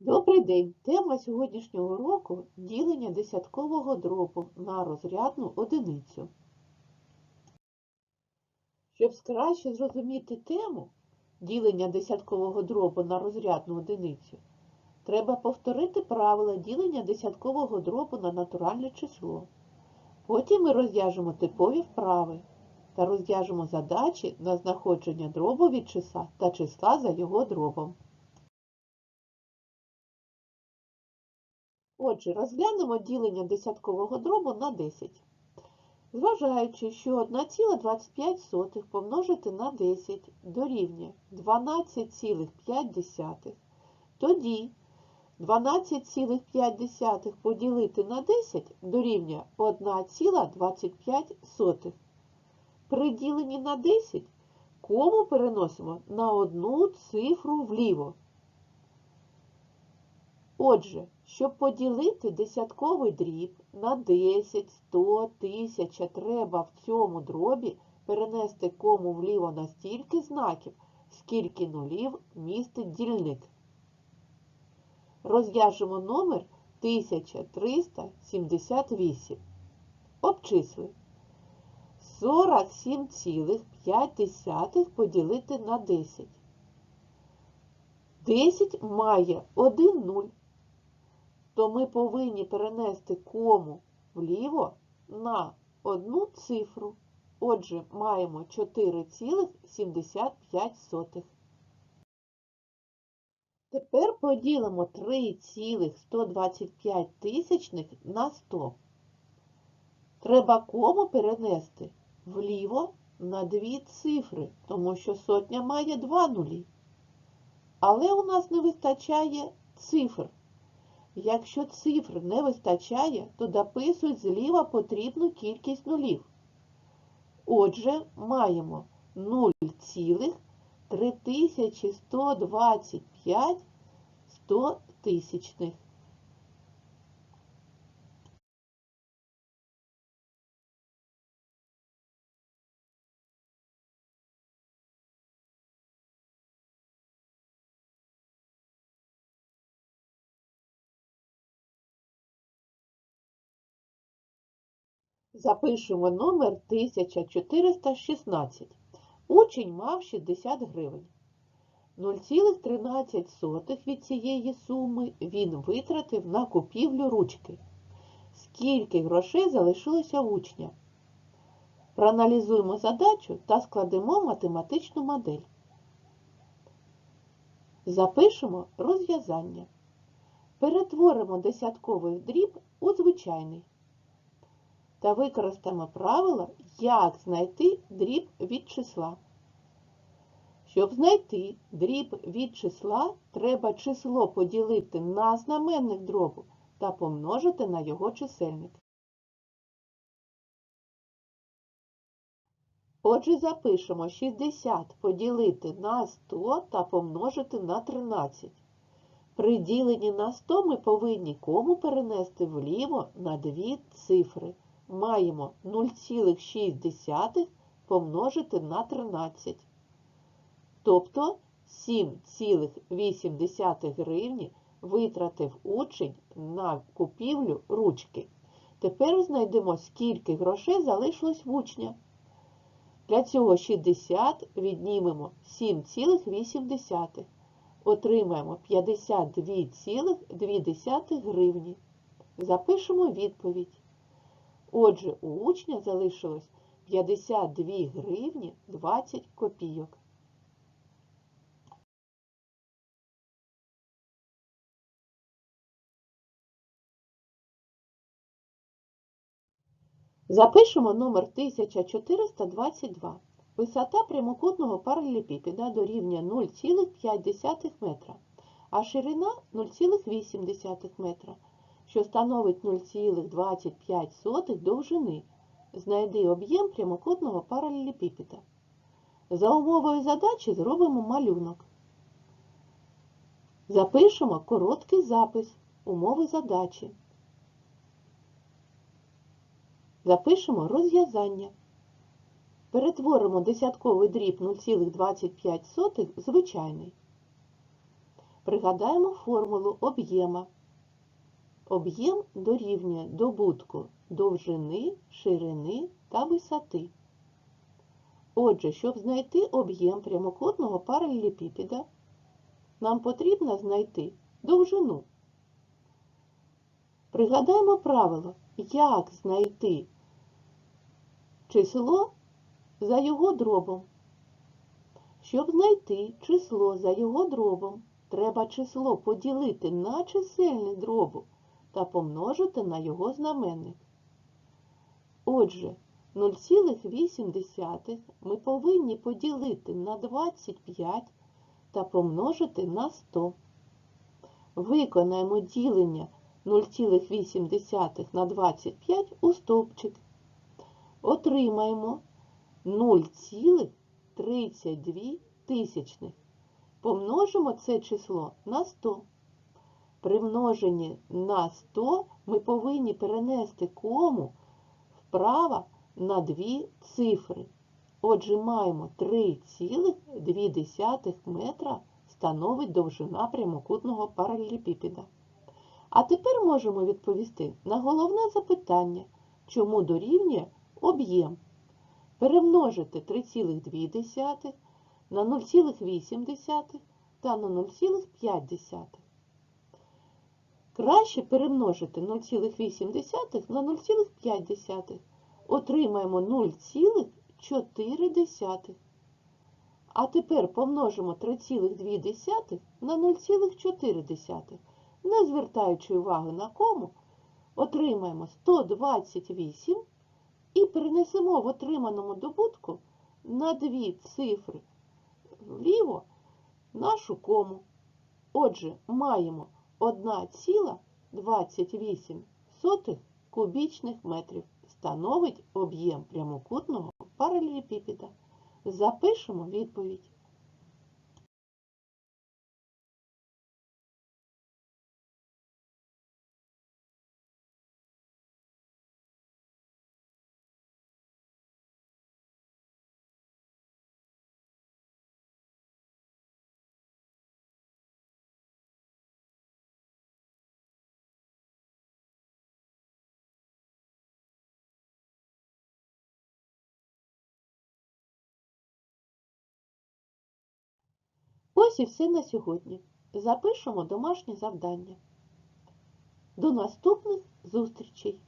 Добрий день! Тема сьогоднішнього уроку – ділення десяткового дробу на розрядну одиницю. Щоб краще зрозуміти тему ділення десяткового дробу на розрядну одиницю, треба повторити правила ділення десяткового дробу на натуральне число. Потім ми розв'яжемо типові вправи та розв'яжемо задачі на знаходження дробу від числа та числа за його дробом. Отже, розглянемо ділення десяткового дробу на 10. Зважаючи, що 1,25 помножити на 10 дорівнює 12,5, тоді 12,5 поділити на 10 дорівнює 1,25. При діленні на 10 кому переносимо на одну цифру вліво. Отже, щоб поділити десятковий дріб на 10, 100, 1000, треба в цьому дробі перенести кому вліво на стільки знаків, скільки нулів містить дільник. Розв'яжемо номер 1378. Обчисли. 47,5 поділити на 10. 10 має 1 нуль то ми повинні перенести кому вліво на одну цифру. Отже, маємо 4,75. Тепер поділимо 3,125 тисячних на 100. Треба кому перенести вліво на дві цифри, тому що сотня має два нулі. Але у нас не вистачає цифр. Якщо цифр не вистачає, то дописують зліва потрібну кількість нулів. Отже, маємо 0,3125 100 тисячних. Запишемо номер 1416. Учень мав 60 гривень. 0,13 від цієї суми він витратив на купівлю ручки. Скільки грошей залишилося учня? Проаналізуємо задачу та складемо математичну модель. Запишемо розв'язання. Перетворимо десятковий дріб у звичайний та використаємо правило, як знайти дріб від числа. Щоб знайти дріб від числа, треба число поділити на знаменник дробу та помножити на його чисельник. Отже, запишемо 60 поділити на 100 та помножити на 13. При діленні на 100 ми повинні кому перенести вліво на дві цифри маємо 0,6 помножити на 13. Тобто 7,8 гривні витратив учень на купівлю ручки. Тепер знайдемо, скільки грошей залишилось в учня. Для цього 60 віднімемо 7,8. Отримаємо 52,2 гривні. Запишемо відповідь. Отже, у учня залишилось 52 гривні 20 копійок. Запишемо номер 1422. Висота прямокутного паралелепіпеда дорівнює 0,5 метра, а ширина 0,8 метра що становить 0,25 довжини. Знайди об'єм прямокутного паралелепіпеда. За умовою задачі зробимо малюнок. Запишемо короткий запис умови задачі. Запишемо розв'язання. Перетворимо десятковий дріб 0,25 в звичайний. Пригадаємо формулу об'єма. Об'єм дорівнює добутку довжини, ширини та висоти. Отже, щоб знайти об'єм прямокутного паралелепіпеда, нам потрібно знайти довжину. Пригадаємо правило, як знайти число за його дробом. Щоб знайти число за його дробом, треба число поділити на чисельник дробу та помножити на його знаменник. Отже, 0,8 ми повинні поділити на 25 та помножити на 100. Виконаємо ділення 0,8 на 25 у стовпчик. Отримаємо 0,32 тисячних. Помножимо це число на 100. При множенні на 100 ми повинні перенести кому вправо на дві цифри. Отже, маємо 3,2 метра становить довжина прямокутного паралелепіпеда. А тепер можемо відповісти на головне запитання, чому дорівнює об'єм. Перемножити 3,2 на 0,8 та на 0,5. Краще перемножити 0,8 на 0,5. Отримаємо 0,4. А тепер помножимо 3,2 на 0,4. Не звертаючи уваги на кому, отримаємо 128 і перенесемо в отриманому добутку на дві цифри вліво нашу кому. Отже, маємо 1,28 кубічних метрів становить об'єм прямокутного паралелепіпеда. Запишемо відповідь. Ось і все на сьогодні. Запишемо домашнє завдання. До наступних зустрічей!